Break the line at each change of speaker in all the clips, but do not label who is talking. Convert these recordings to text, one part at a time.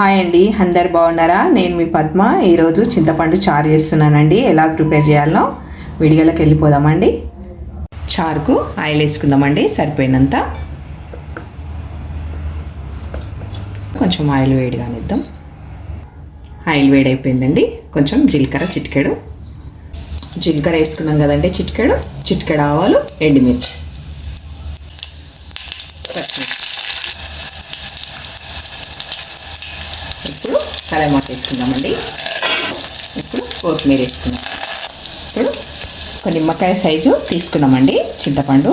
Hi అండి అందరు బాగున్నారా? నేను మీ పద్మ. ఈరోజు చింతపండు చారు చేస్తున్నానండి. ఎలా ప్రిపేర్ చేయాలో వీడియోలోకి వెళ్ళిపోదామండి. చారుకు ఆయిల్ వేసుకుందామండి సరిపోయినంత. కొంచెం ఆయిల్ వేడిగానిద్దాం ఆయిల్ వేడి అయిపోయిందండి. కొంచెం జీలకర్ర చిటికెడు. జీలకర్ర వేసుకున్నాం కదండి చిటికెడు. చిటికెడు ఆవాలు ఎండుమిర్చి. ఇప్పుడు కలమాక వేసుకుందామండి ఇప్పుడు కొత్తిమీర వేసుకుందాం. ఇప్పుడు ఒక నిమ్మకాయ సైజు తీసుకున్నామండి చింతపండు.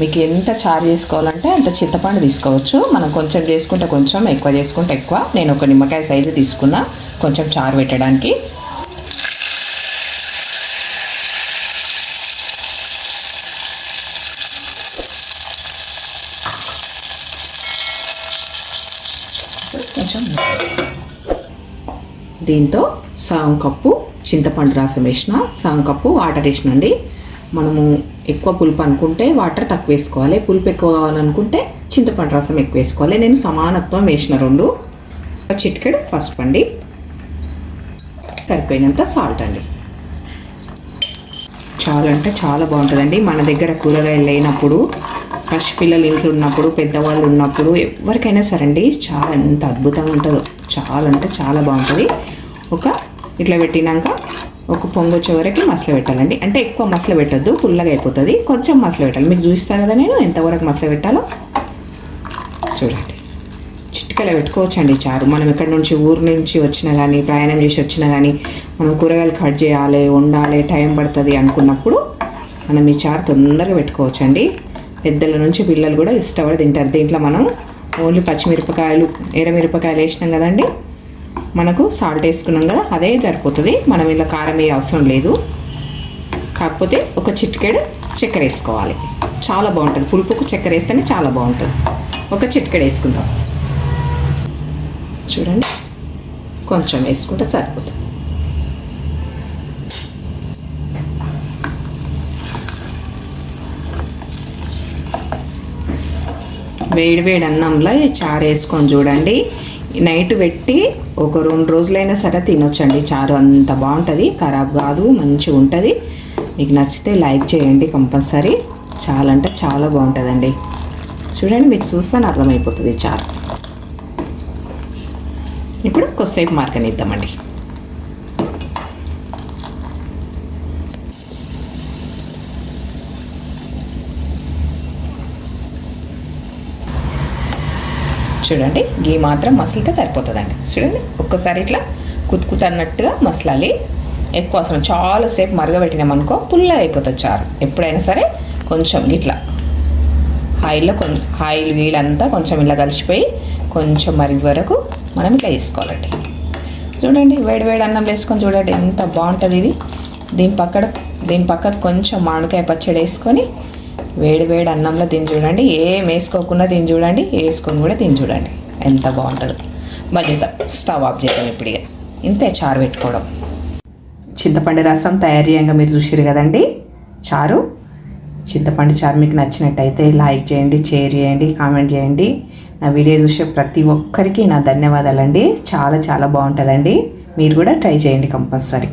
మీకు ఎంత చారు చేసుకోవాలంటే అంత చింతపండు తీసుకోవచ్చు. మనం కొంచెం చేసుకుంటే కొంచెం ఎక్కువ చేసుకుంటే ఎక్కువ. నేను ఒక నిమ్మకాయ సైజు తీసుకున్నా కొంచెం చారు పెట్టడానికి. కొంచెం దీంతో సగం కప్పు చింతపండు రసం వేసిన సగం కప్పు వాటర్ వేసినండి. మనము ఎక్కువ పులుపు అనుకుంటే వాటర్ తక్కువ వేసుకోవాలి. పులుపు ఎక్కువ కావాలనుకుంటే చింతపండు రసం ఎక్కువ వేసుకోవాలి. నేను సమానత్వం వేసిన రెండు. చిటికెడు పసుపు అండి. సరిపోయినంత సాల్ట్ అండి. చాలా అంటే చాలా బాగుంటుందండి. మన దగ్గర కూరగాయలు లేనప్పుడు పసిపిల్లలు ఇంట్లో ఉన్నప్పుడు పెద్దవాళ్ళు ఉన్నప్పుడు ఎవరికైనా సరే అండి చాలా ఎంత అద్భుతంగా ఉంటుందో. చాలా అంటే చాలా బాగుంటుంది. ఒక ఇట్లా పెట్టినాక ఒక పొంగు వచ్చే వరకు మసలు పెట్టాలండి. అంటే ఎక్కువ మసలు పెట్టద్దు పుల్లగా అయిపోతుంది. కొంచెం మసలు పెట్టాలి. మీకు చూపిస్తాను కదా నేను ఎంతవరకు మసలు పెట్టాలో? చూడండి. చిట్కలో పెట్టుకోవచ్చండి చారు. మనం ఎక్కడి నుంచి ఊరు నుంచి వచ్చినా కానీ ప్రయాణం చేసి వచ్చినా కానీ మనం కూరగాయలు కట్ చేయాలి వండాలి టైం పడుతుంది అనుకున్నప్పుడు మనం ఈ చారు తొందరగా పెట్టుకోవచ్చండి. పెద్దల నుంచి పిల్లలు కూడా ఇష్టపడి తింటారు. దీంట్లో మనం ఓన్లీ పచ్చిమిరపకాయలు ఎర్రమిరపకాయలు వేసినాం కదండి. మనకు సాల్ట్ వేసుకున్నాం కదా అదే సరిపోతుంది. మనం ఇలా కారం ఏ అవసరం లేదు. కాకపోతే ఒక చిటికెడు చక్కెర వేసుకోవాలి. చాలా బాగుంటుంది. పులుపుకు చక్కెర వేస్తేనే చాలా బాగుంటుంది. ఒక చిటికెడు వేసుకుందాం. చూడండి. కొంచెం వేసుకుంటే సరిపోతుంది. వేడి వేడి అన్నంలో ఈ చారు వేసుకొని చూడండి. నైట్ పెట్టి ఒక రెండు రోజులైనా సరే తినొచ్చండి. చారు అంత బాగుంటుంది ఖరాబ్ కాదు మంచిగా ఉంటుంది. మీకు నచ్చితే లైక్ చేయండి కంపల్సరీ. చాలా అంటే చాలా బాగుంటుందండి. చూడండి మీకు చూస్తాను అర్థమైపోతుంది చారు. ఇప్పుడు కొద్దిసేపు మార్కనిద్దామండి చూడండి గీ మాత్రం మసలితే సరిపోతుందండి. చూడండి ఒక్కసారి ఇట్లా కుతుకుత అన్నట్టుగా మసలాలి. ఎక్కువ అవసరం చాలాసేపు మరగబెట్టినామనుకో పుల్లగా అయిపోతుంది చారు. ఎప్పుడైనా సరే కొంచెం ఇట్లా ఆయిల్లో కొంచెం ఆయిల్ గీలంతా కొంచెం ఇలా కలిసిపోయి కొంచెం మరిగి వరకు మనం ఇట్లా వేసుకోవాలండి. చూడండి వేడి వేడి అన్నం వేసుకొని చూడండి ఎంత బాగుంటుంది ఇది. దీని పక్కన దీని పక్కకు కొంచెం మామిడికాయ పచ్చడి వేసుకొని వేడి వేడి అన్నంలో దీన్ని చూడండి. ఏం వేసుకోకుండా దీన్ని చూడండి. వేసుకొని కూడా దీన్ని చూడండి. ఎంత బాగుంటుందో. మధ్య స్టవ్ ఆఫ్ చేద్దాం ఇప్పుడు ఇక. ఇంతే చారు పెట్టుకోవడం. చింతపండు రసం తయారు చేయంగా మీరు చూసారు కదండి. చారు. చింతపండు చారు మీకు నచ్చినట్టయితే లైక్ చేయండి షేర్ చేయండి కామెంట్ చేయండి. నా వీడియో చూసే ప్రతి ఒక్కరికి నా ధన్యవాదాలండి. చాలా చాలా బాగుంటుందండి. మీరు కూడా ట్రై చేయండి కంపల్సరీ.